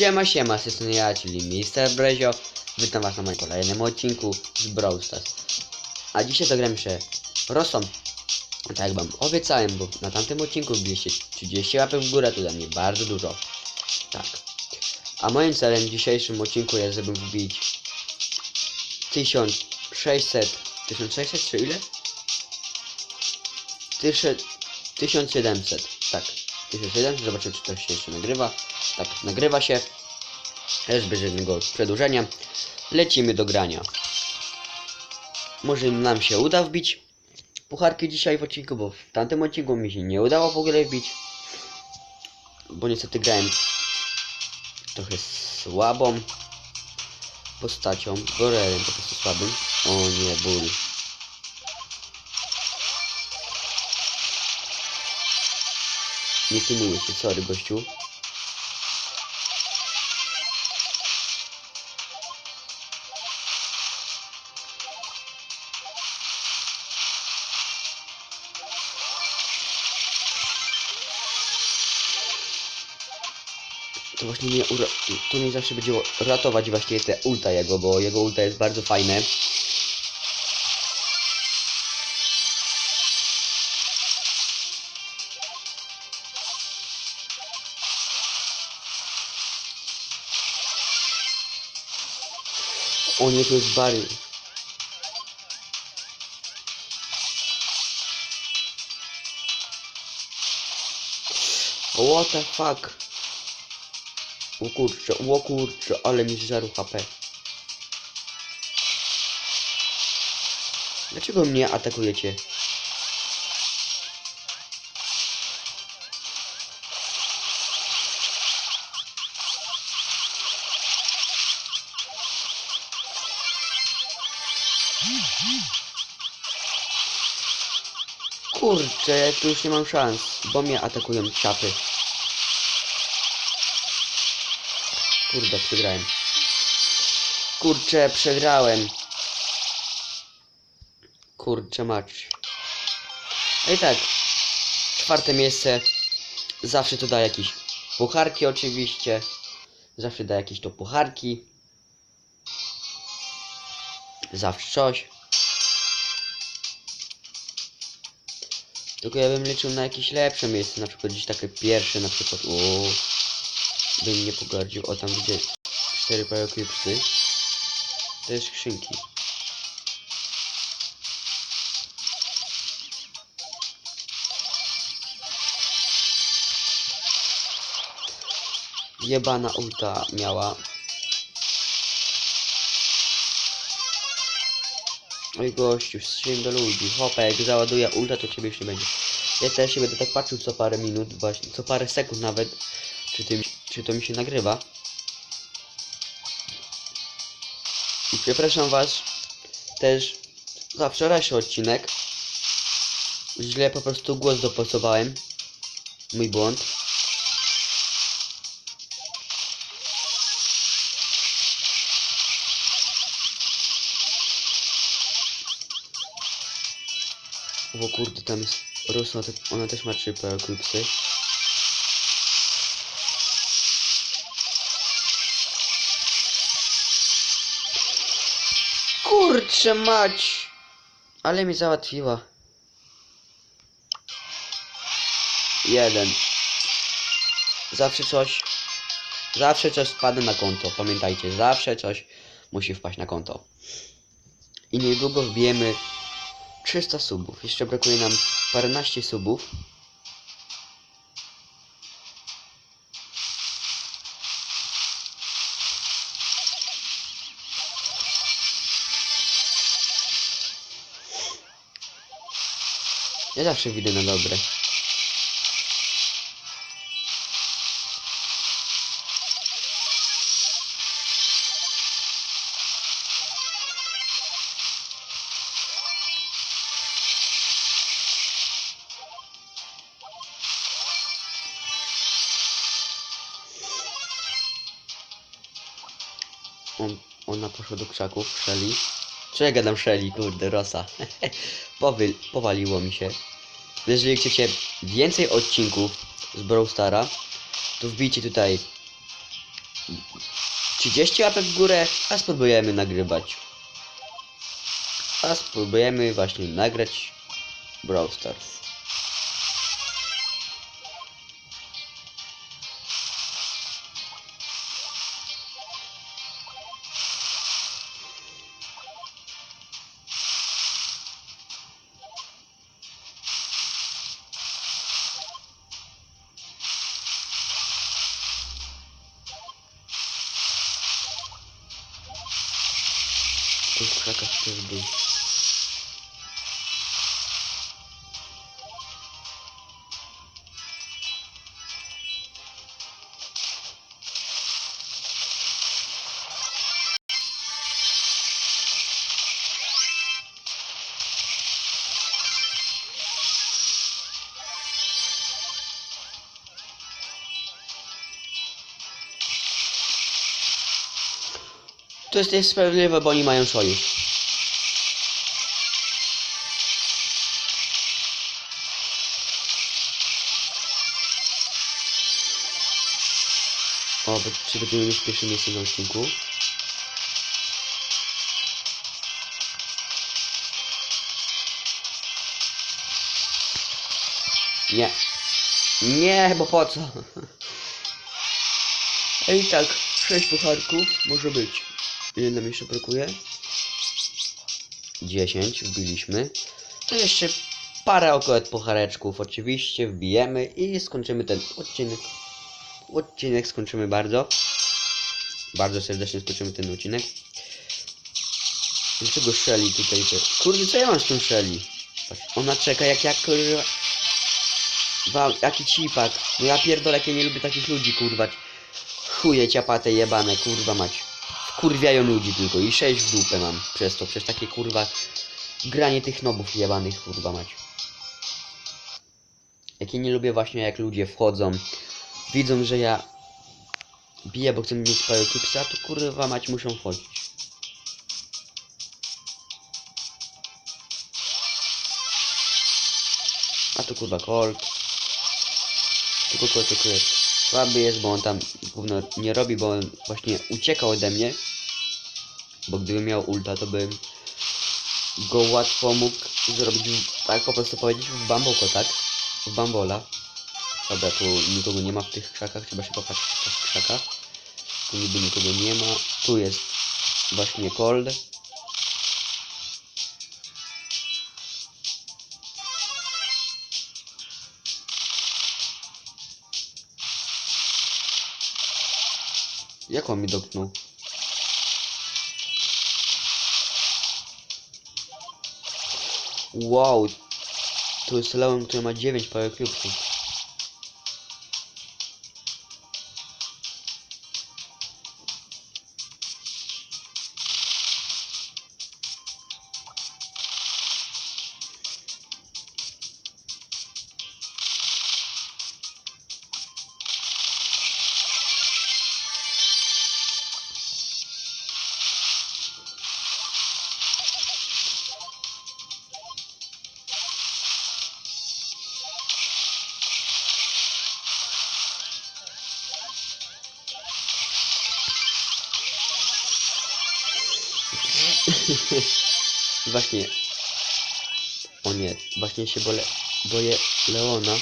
Siema, siema, z tej strony ja, czyli Mister Brezio. Witam was na moim kolejnym odcinku z Brawl Stars. A dzisiaj zagram jeszcze Rosą. Tak jak wam obiecałem, bo na tamtym odcinku wbiliście 30 łapek w górę, to dla mnie bardzo dużo. Tak. A moim celem w dzisiejszym odcinku jest, żeby wbić 1600, 1600 czy ile? 1000 1700, tak. 1700, zobaczymy czy to się jeszcze nagrywa. Tak, nagrywa się. Też bez żadnego przedłużenia. Lecimy do grania. Może nam się uda wbić pucharki dzisiaj w odcinku, bo w tamtym odcinku mi się nie udało w ogóle wbić. Bo niestety grałem trochę słabą postacią. Gorelem po prostu słabym. O nie, ból. Nie filmuję się, sorry gościu. To właśnie mnie. To mnie zawsze będzie ratować właśnie te ulta jego, bo jego ulta jest bardzo fajne. O nie, tu jest Barry. What the fuck? O kurczę, o kurczę, ale mi zżarł HP. Dlaczego mnie atakujecie? Ja tu już nie mam szans, bo mnie atakują ciapy. Kurde, przegrałem. Kurczę, przegrałem. Kurczę, mać. No i tak, czwarte miejsce. Zawsze to da jakieś pucharki oczywiście. Zawsze da jakieś to pucharki. Zawsze coś. Tylko ja bym liczył na jakieś lepsze miejsce, na przykład gdzieś takie pierwsze, na przykład o, bym nie pogardził. O, tam gdzie cztery psy. To jest skrzynki. Jebana ulta miała. Oj gościu, strzelam do ludzi. Hopa, jak załaduje ulta, to ciebie już nie będzie. Ja też się będę tak patrzył co parę minut, właśnie, co parę sekund nawet, czy, tym, czy to mi się nagrywa. I przepraszam was też za wczorajszy odcinek. Źle po prostu głos dopasowałem. Mój błąd. O kurde, tam jest te- ona też ma trzy psy. Kurczę mać! Ale mi załatwiła. Jeden. Zawsze coś. Zawsze coś spada na konto. Pamiętajcie, zawsze coś musi wpaść na konto. I niedługo wbijemy 300 subów. Jeszcze brakuje nam paręnaście subów. Ja zawsze widzę na dobre. Ona poszła do krzaków, Shelly. Co ja gadam Shelly, kurde, Rosa. Powy, powaliło mi się. Jeżeli chcecie więcej odcinków z Brawl Stara, to wbijcie tutaj 30 łapek w górę, a spróbujemy nagrywać. A spróbujemy właśnie nagrać Brawl Stars. Tu w To jest niesprawiedliwe, bo oni mają sojusz. O, czy będziemy mieć pierwsze miejsce na odcinku? Nie. Nie, bo po co? Ej, tak, sześć pucharków może być. Ile nam jeszcze brakuje? 10 wbiliśmy. To jeszcze parę około puchareczków oczywiście wbijemy i skończymy ten odcinek. Odcinek skończymy bardzo. Bardzo serdecznie skończymy ten odcinek. Dlaczego Shelly tutaj te... Kurde, co ja mam z tym Shelly? Ona czeka jak jak kurwa... Wam, jaki cipak. No ja pierdolę, ja nie lubię takich ludzi, kurwa. Chuje ciapate jebane, kurwa mać. Wkurwiają ludzi tylko i sześć w dupę mam przez to, przez takie kurwa granie tych nobów jebanych, kurwa mać. Jakie nie lubię właśnie jak ludzie wchodzą, widzą, że ja biję, bo chcę mieć parę kupsa, to kurwa mać muszą wchodzić. A tu kurwa Colt. Tylko Colt tylko jest słaby jest, bo on tam gówno nie robi, bo on właśnie uciekał ode mnie. Bo gdybym miał ulta, to bym go łatwo mógł zrobić, tak po prostu powiedzieć, w bamboko, tak? W bambola. Dobra, tu nikogo nie ma w tych krzakach, trzeba się popatrzeć w krzakach. Tu niby nikogo nie ma. Tu jest właśnie cold. Jak on mi dotknął? Wow, to jest Leon, który ma 9 parę cubesów. Właśnie. O nie, właśnie się bole, boję Leona.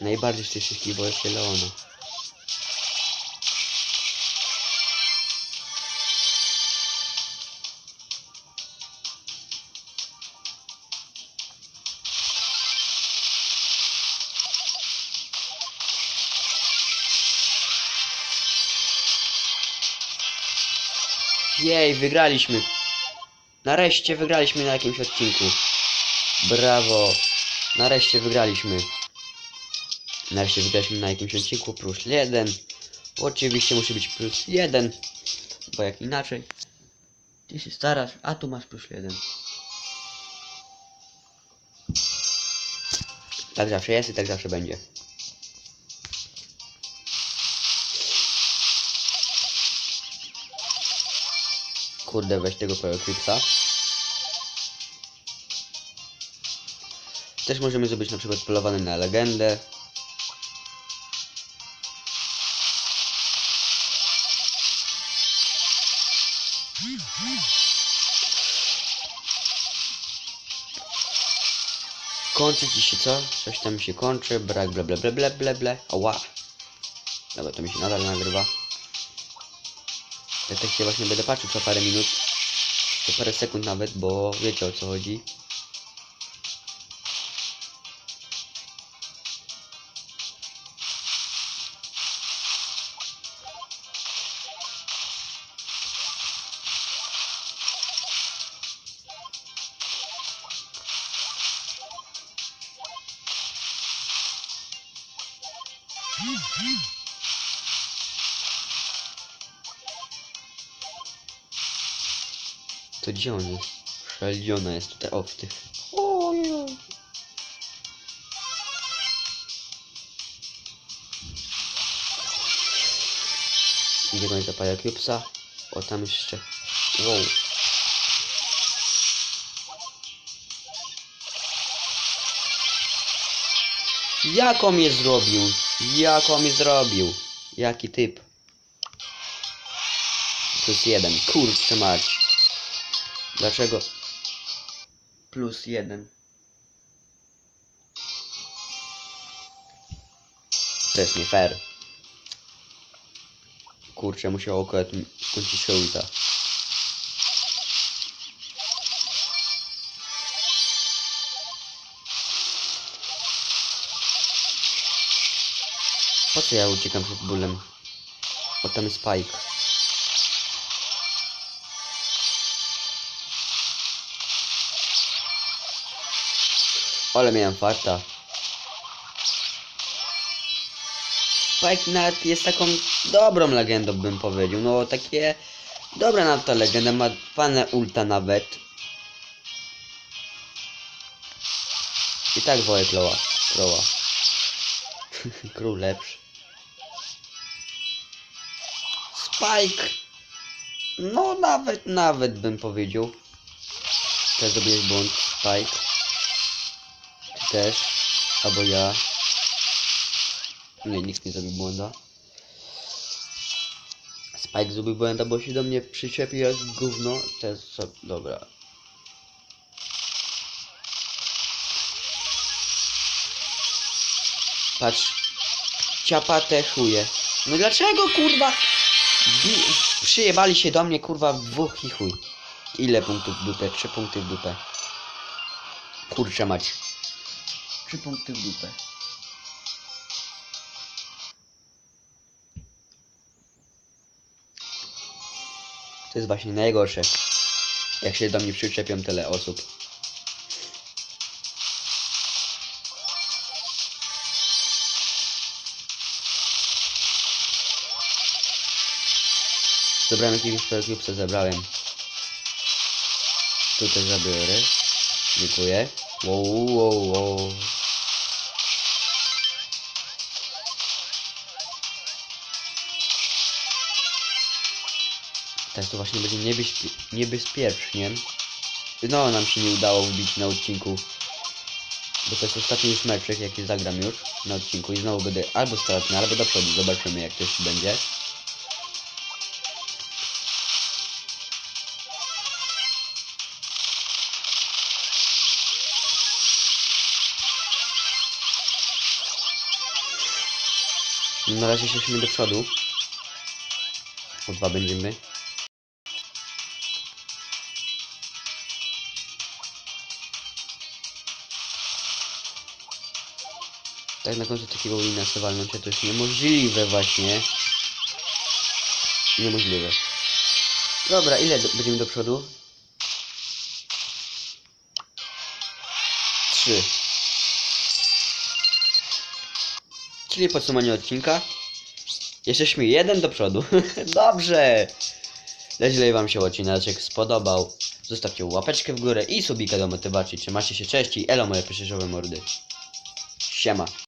Najbardziej z tych wszystkich boję się Leona. Jej, wygraliśmy. Nareszcie wygraliśmy na jakimś odcinku. Brawo. Nareszcie wygraliśmy. Nareszcie wygraliśmy na jakimś odcinku plus jeden. Oczywiście musi być plus jeden. Bo jak inaczej. Ty się starasz, a tu masz plus jeden. Tak zawsze jest i tak zawsze będzie. Kurde, weź tego Pyroklipsa. Też możemy zrobić na przykład polowany na legendę. Kończy ci się co? Coś tam się kończy, brak bla bla bla bla bla bla. Ała. Dobra, to mi się nadal nagrywa. Ja tak się właśnie będę patrzył co parę minut. Co parę sekund nawet, bo wiecie o co chodzi. To gdzie on jest? Szaldziona jest tutaj, o w tych. Ojej. Gdzie koń Cubesa? O tam jeszcze. Wow. Jak on mnie zrobił? Jak on mnie zrobił? Jaki typ? Plus jeden. Kurczę mać. Dlaczego? Plus jeden. To jest nie fair. Kurczę, musiał akurat skończyć się ulta. Po co ja uciekam przed bólem? Bo tam jest Spike. Ale miałem farta. Spike nawet jest taką dobrą legendą bym powiedział. No takie dobra na ta legenda, ma fane ulta nawet. I tak wołę Kloła. Kroła. Król lepszy. Spike. No nawet, nawet bym powiedział. Też zrobiłeś błąd, Spike. Też. Albo ja. Nie, nikt nie zrobił błęda. Spike zrobił błęda, bo się do mnie przyczepił jak gówno. Co... Dobra. Patrz. Ciapate chuje. No dlaczego kurwa? Bi przyjebali się do mnie kurwa w dwóch i chuj. Ile punktów w dupę? Trzy punkty w dupę. Kurczę mać. Trzy punkty w dupę. To jest właśnie najgorsze. Jak się do mnie przyczepią tyle osób. Zebrałem jakiegoś Pelcupsa, zebrałem. Tu też zabiorę. Dziękuję. Wow, wow, wow. Teraz to właśnie będzie niebezpie niebezpiecznie. No, nam się nie udało wbić na odcinku. Bo to jest ostatni już meczek, jaki zagram już na odcinku i znowu będę albo stratny, albo do przodu. Zobaczymy jak to się będzie. Na razie szliśmy do przodu. O dwa będziemy. Tak na końcu takiego wina sobie walnąć, to jest niemożliwe właśnie. Niemożliwe. Dobra, ile do, będziemy do przodu? Trzy. Czyli podsumowanie odcinka. Jesteśmy jeden do przodu. Dobrze! Jeśli wam się odcinek spodobał, zostawcie łapeczkę w górę i subika do motywacji. Trzymajcie się, cześć i elo moje przyszyżowe mordy. Siema.